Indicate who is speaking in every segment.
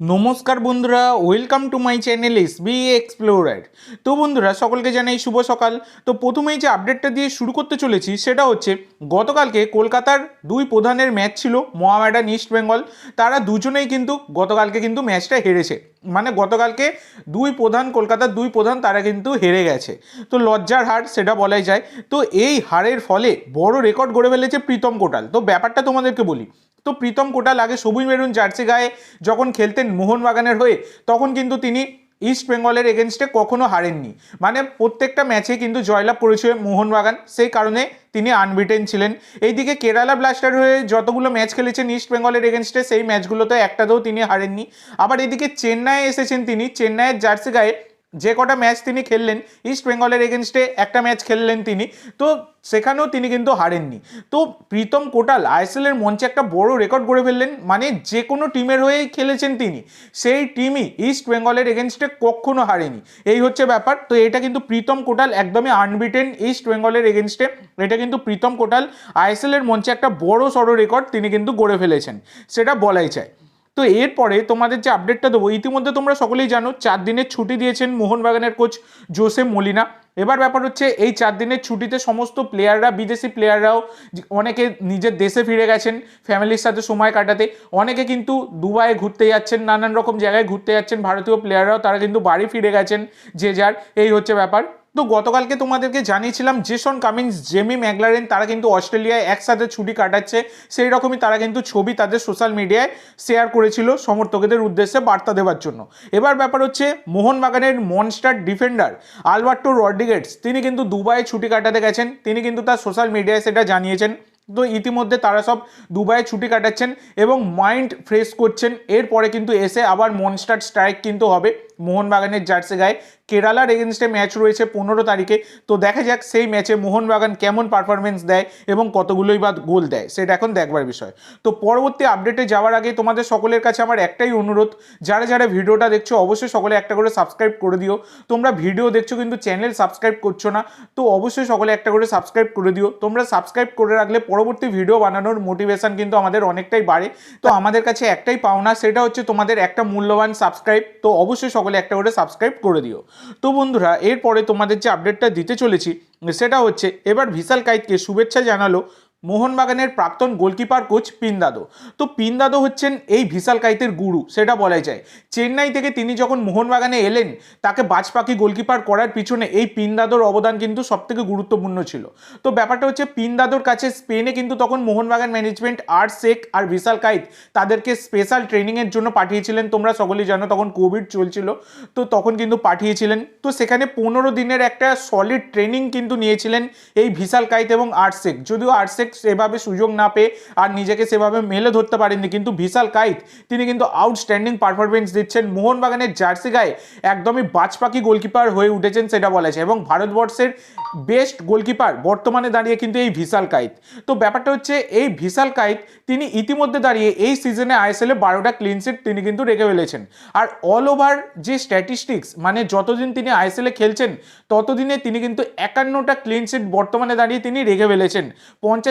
Speaker 1: নমস্কার বন্ধুরা welcome to my channel S B explorer তো বন্ধুরা, সকলকে জানাই শুভ সকাল। তো প্রথমেই যে আপডেটটা দিয়ে শুরু করতে চলেছি, সেটা হচ্ছে গতকালকে কলকাতার দুই প্রধানের ম্যাচ ছিল মোহামেডান ইস্ট বেঙ্গল তারা দুজনেই কিন্তু গতকালকে কিন্তু ম্যাচটা হেরেছে। মানে গতকালকে দুই প্রধান, কলকাতার দুই প্রধান, তারা কিন্তু হেরে গেছে। তো লজ্জার হার, সেটা বলাই যায়। তো এই হারের ফলে বড় রেকর্ড গড়ে ফেলেছে প্রীতম কোটাল। তো ব্যাপারটা তোমাদেরকে বলি তো প্রীতম কোটাল আগে সবুজ মেরুন জার্সি গায়ে যখন খেলতেন মোহনবাগানের হয়ে, তখন কিন্তু তিনি ইস্ট বেঙ্গলের এগেনস্টে কখনো হারেননি। মানে প্রত্যেকটা ম্যাচে কিন্তু জয়লাভ করেছে মোহনবাগান, সেই কারণে তিনি আনবিটেন ছিলেন। এইদিকে কেরালা ব্লাস্টার হয়ে যতগুলো ম্যাচ খেলেছেন ইস্ট বেঙ্গলের এগেনস্টে সেই ম্যাচগুলোতে একটাতেও তিনি হারেননি। আবার এদিকে চেন্নাইয়ে এসেছেন তিনি, চেন্নাইয়ের জার্সি গায়ে যে কটা ম্যাচ তিনি খেললেন ইস্ট বেঙ্গলের এগেনস্টে একটা ম্যাচ খেললেন তিনি, তো সেখানেও তিনি কিন্তু হারেননি। তো প্রীতম কোটাল আইএসএলের মঞ্চে একটা বড় রেকর্ড করে ফেললেন মানে যে কোনো টিমের হয়েই খেলেছেন তিনি। সেই টিমই ইস্ট বেঙ্গলের এগেনস্টে কখনো হারেনি। এই হচ্ছে ব্যাপার। তো এটা কিন্তু প্রীতম কোটাল একদমই আনবিটেন ইস্ট বেঙ্গলের এগেনস্টে এটা কিন্তু প্রীতম কোটাল আইএসএলের মঞ্চে একটা বড় সড়ো রেকর্ড তিনি কিন্তু গড়ে ফেলেছেন। সেটা বলাই চায় তো এরপরে তোমাদের যে আপডেটটা দেবো, ইতিমধ্যে তোমরা সকলেই জানো, চার দিনের ছুটি দিয়েছেন মোহনবাগানের কোচ জোসে মলিনা। এবার ব্যাপার হচ্ছে, এই চার দিনের ছুটিতে সমস্ত প্লেয়াররা বিদেশি প্লেয়াররাও অনেকে নিজের দেশে ফিরে গেছেন ফ্যামিলির সাথে সময় কাটাতে। অনেকে কিন্তু দুবাইয়ে ঘুরতে যাচ্ছেন, নানান রকম জায়গায় ঘুরতে যাচ্ছেন, ভারতীয় প্লেয়াররাও তারা কিন্তু বাড়ি ফিরে গেছেন, যে যার, এই হচ্ছে ব্যাপার। তো গতকালকে তোমাদেরকে জানিয়েছিলাম জেসন কামিন্স জেমি ম্যাগলারেন তারা কিন্তু অস্ট্রেলিয়ায় একসাথে ছুটি কাটাচ্ছে। সেই রকমই তারা কিন্তু ছবি তাদের সোশ্যাল মিডিয়ায় শেয়ার করেছিল সমর্থকদের উদ্দেশ্যে বার্তা দেওয়ার জন্য। এবার ব্যাপার হচ্ছে, মোহনবাগানের মনস্টার ডিফেন্ডার আলবার্টো রড্রিগেটস তিনি কিন্তু দুবাইয়ে ছুটি কাটাতে গেছেন। তিনি কিন্তু তার সোশ্যাল মিডিয়ায় সেটা জানিয়েছেন। তো ইতিমধ্যে তারা সব দুবাইয়ে ছুটি কাটাচ্ছেন এবং মাইন্ড ফ্রেশ করছেন। এরপরে কিন্তু এসে আবার মনস্টার স্ট্রাইক কিন্তু হবে। মোহনবাগানের জার্সি গায়ে কেরালার এগেনস্টে ম্যাচ রয়েছে পনেরো তারিখে। তো দেখা যাক সেই ম্যাচে মোহনবাগান কেমন পারফরমেন্স দেয় এবং কতগুলোই বা গোল দেয়, সেটা এখন দেখবার বিষয়। তো পরবর্তী আপডেটে যাওয়ার আগে তোমাদের সকলের কাছে আমার একটাই অনুরোধ, যারা যারা ভিডিওটা দেখছ অবশ্যই সকলে একটা করে সাবস্ক্রাইব করে দিও। তোমরা ভিডিও দেখছ কিন্তু চ্যানেল সাবস্ক্রাইব করছ না, তো অবশ্যই সকলে একটা করে সাবস্ক্রাইব করে দিও। তোমরা সাবস্ক্রাইব করে রাখলে পরবর্তী ভিডিও বানানোর মোটিভেশন কিন্তু আমাদের অনেকটাই বাড়ে। তো আমাদের কাছে একটাই পাওনা, সেটা হচ্ছে তোমাদের একটা মূল্যবান সাবস্ক্রাইব তো অবশ্যই সকলে একটা করে সাবস্ক্রাইব করে দিও। তো বন্ধুরা, এরপরে তোমাদের যে আপডেটটা দিতে চলেছি, সেটা হচ্ছে এবার ভিশাল কাইতকে শুভেচ্ছা জানালো মোহনবাগানের প্রাক্তন গোলকিপার কোচ পিন্দাদো। তো পিন্দাদো হচ্ছেন এই ভিশাল কাইতের গুরু, সেটা বলাই যায়। চেন্নাই থেকে তিনি যখন মোহনবাগানে এলেন, তাকে বাজপাখি গোলকিপার করার পিছনে এই পিন্দাদোর অবদান কিন্তু সবথেকে গুরুত্বপূর্ণ ছিল। তো ব্যাপারটা হচ্ছে, পিন্দাদোর কাছে স্পেনে কিন্তু তখন মোহনবাগান ম্যানেজমেন্ট আর শেখ আর ভিশাল কাইত তাদেরকে স্পেশাল ট্রেনিংয়ের জন্য পাঠিয়েছিলেন। তোমরা সকলেই জানো, তখন কোভিড চলছিল, তো তখন কিন্তু পাঠিয়েছিলেন। তো সেখানে পনেরো দিনের একটা সলিড ট্রেনিং কিন্তু নিয়েছিলেন এই ভিশাল কাইত এবং আর শেখ। যদিও আর শেখ সেভাবে সুযোগ না পেয়ে আর নিজেকে সেভাবে মেলে ধরতে পারেননি। কিন্তু বিশাল কাইত তিনি কিন্তু আউটস্ট্যান্ডিং পারফরমেন্স দিচ্ছেন। মোহনবাগানের জার্সি গায়ে একদমই বাজপাখি গোলকিপার হয়ে উঠেছেন সেটা বলা যায়। এবং ভারতবর্ষের বেস্ট গোলকিপার বর্তমানে দাঁড়িয়ে কিন্তু এই ভিশাল কাইত তো ব্যাপারটা হচ্ছে, এই ভিশাল কাইত তিনি ইতিমধ্যে দাঁড়িয়ে এই সিজনে আইএসএলে বারোটা ক্লিনশিট তিনি কিন্তু রেখে ফেলেছেন। আর অল ওভার যে স্ট্যাটিস্টিক্স মানে যতদিন তিনি আইএসএলে খেলছেন, ততদিনে তিনি কিন্তু একান্নটা ক্লিনশিট বর্তমানে দাঁড়িয়ে তিনি রেখে ফেলেছেন।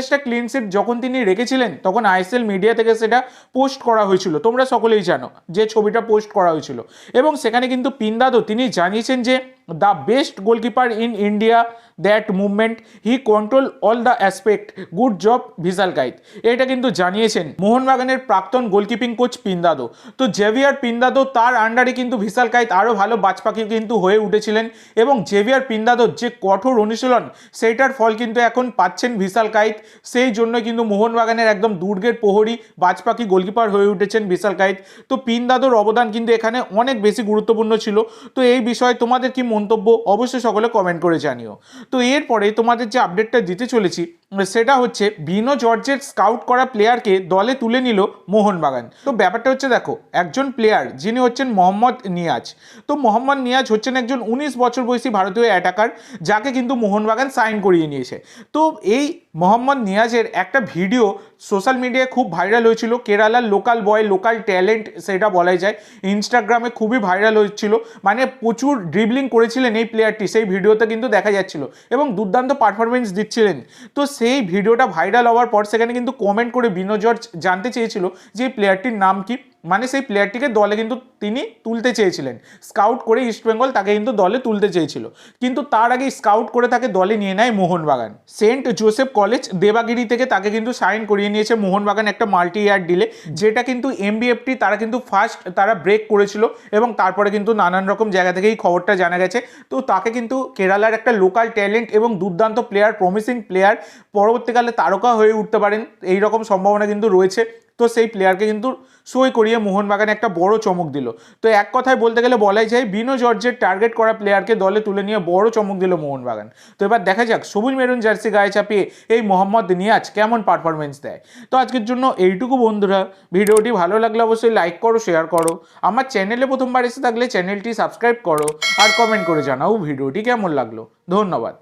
Speaker 1: পঞ্চাশটা ক্লিনশিট যখন তিনি রেখেছিলেন, তখন আইএসএল মিডিয়া থেকে সেটা পোস্ট করা হয়েছিল। তোমরা সকলেই জানো যে ছবিটা পোস্ট করা হয়েছিল। এবং সেখানে কিন্তু পিন্দাদও, তিনি জানিয়েছেন যে the best goalkeeper in India that movement he control all the aspect good job Vishal Kaith এটা কিন্তু জানিয়েছেন মোহনবাগানের প্রাক্তন গোলকিপিং কোচ পিন্দাদো। তো জেভিয়ার পিন্দাদো তার আন্ডারে কিন্তু ভিসাল কাইত আরও ভালো বাজপাখি কিন্তু হয়ে উঠেছিলেন এবং জেভিয়ার পিন্দাদোর যে কঠোর অনুশীলন সেইটার ফল কিন্তু এখন পাচ্ছেন ভিসাল কাইত সেই জন্য কিন্তু মোহনবাগানের একদম দুর্গের প্রহরী বাজপাখি গোলকিপার হয়ে উঠেছেন ভিসাল কাইত তো পিন্দাদোর অবদান কিন্তু এখানে অনেক বেশি গুরুত্বপূর্ণ ছিল। তো এই বিষয়ে তোমাদের কি মন্তব্য অবশ্যই সকলে কমেন্ট করে জানিও। তো এরপরে তোমাদের যে আপডেটটা দিতে চলেছি সেটা হচ্ছে বিনো জর্জের স্কাউট করা প্লেয়ারকে দলে তুলে নিল মোহনবাগান। তো ব্যাপারটা হচ্ছে দেখো, একজন প্লেয়ার যিনি হচ্ছেন মোহাম্মদ নিয়াজ, তো মোহাম্মদ নিয়াজ হচ্ছেন একজন উনিশ বছর বয়সী ভারতীয় অ্যাটাকার যাকে কিন্তু মোহনবাগান সাইন করিয়ে নিয়েছে। তো এই মোহাম্মদ নিয়াজের একটা ভিডিও সোশ্যাল মিডিয়ায় খুব ভাইরাল হয়েছিল, কেরালার লোকাল বয় লোকাল ট্যালেন্ট সেটা বলাই যায়। ইনস্টাগ্রামে খুবই ভাইরাল হয়েছিল মানে প্রচুর ড্রিবলিং করেছিলেন এই প্লেয়ারটি সেই ভিডিওতে কিন্তু দেখা যাচ্ছিল। এবং দুর্দান্ত পারফরমেন্স দিচ্ছিলেন। তো সেই ভিডিওটা ভাইরাল হওয়ার পর সেখানে কিন্তু কমেন্ট করে বিনো জর্জ জানতে চেয়েছিল যে এই প্লেয়ারটির নাম কি? মানে সেই প্লেয়ারটিকে দলে কিন্তু তিনি তুলতে চেয়েছিলেন। স্কাউট করে ইস্টবেঙ্গল তাকে কিন্তু দলে তুলতে চেয়েছিল। কিন্তু তার আগে স্কাউট করে তাকে দলে নিয়ে নেয় Mohun Bagan. Saint Joseph college Devagiri থেকে তাকে কিন্তু সাইন করিয়ে নিয়েছে মোহনবাগান একটা মাল্টি ইয়ার ডিলে যেটা কিন্তু এমবিএফটি তারা কিন্তু ফার্স্ট তারা ব্রেক করেছিল এবং তারপরে কিন্তু নানান রকম জায়গা থেকে এই খবরটা জানা গেছে। তো তাকে কিন্তু কেরালার একটা লোকাল ট্যালেন্ট এবং দুর্দান্ত প্লেয়ার প্রমিসিং প্লেয়ার পরবর্তীকালে তারকা হয়ে উঠতে পারেন। এই রকম সম্ভাবনা কিন্তু রয়েছে। তো সেই প্লেয়ারকে কিন্তু সই করিয়ে মোহনবাগান একটা বড় চমক দিল। তো এক কথায় বলতে গেলে বলাই যায়, বিনো জর্জের টার্গেট করা প্লেয়ারকে দলে তুলে নিয়ে বড় চমক দিল মোহনবাগান। তো এবার দেখা যাক, সবুজ মেরুন জার্সি গায়ে চাপিয়ে এই মোহাম্মদ নিয়াজ কেমন পারফরমেন্স দেয়। তো আজকের জন্য এইটুকু বন্ধুরা। ভিডিওটি ভালো লাগলে অবশ্যই লাইক করো শেয়ার করো। আমার চ্যানেলে প্রথমবার এসে থাকলে চ্যানেলটি সাবস্ক্রাইব করো আর কমেন্ট করে জানাও ভিডিওটি কেমন লাগল। ধন্যবাদ।